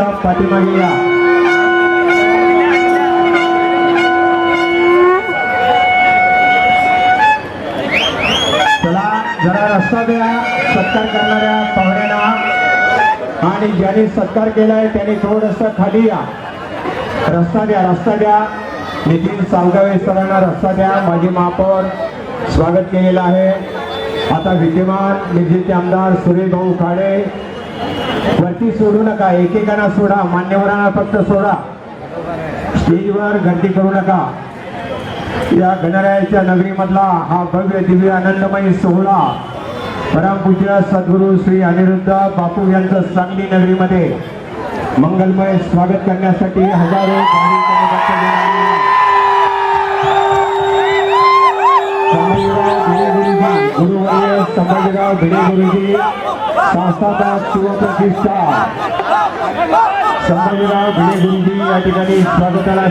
पाठीमागे या चला जरा रस्ता द्या सत्कार करणाऱ्या पाहुण्यांना. आणि ज्यांनी सत्कार केलाय त्यांनी थोडस खाली या. रस्ता द्या रस्ता द्या. नितीन सावगावे सरांना रस्ता द्या. माजी महापौर स्वागत केलेलं आहे. आता विद्यमान निधीचे आमदार सुरेश भाऊ खाडे वरती सोडू नका एकेकांना सोडा मान्यवरांना फक्त सोडा. स्टेजवर गर्दी करू नका. या गणरायाच्या नगरीमधला हा भव्य दिव्य आनंदमयी सोहळा परमपूज्य सद्गुरू श्री अनिरुद्ध बापू यांचं सांगली नगरीमध्ये मंगलमय स्वागत करण्यासाठी हजारो भाविकांनी संभाजीराव भिडे गुरुजी गुरुवर्य संस्थापक शिवप्रतिष्ठा. संभाजीराव भिडे गुरुजी या ठिकाणी स्वागताला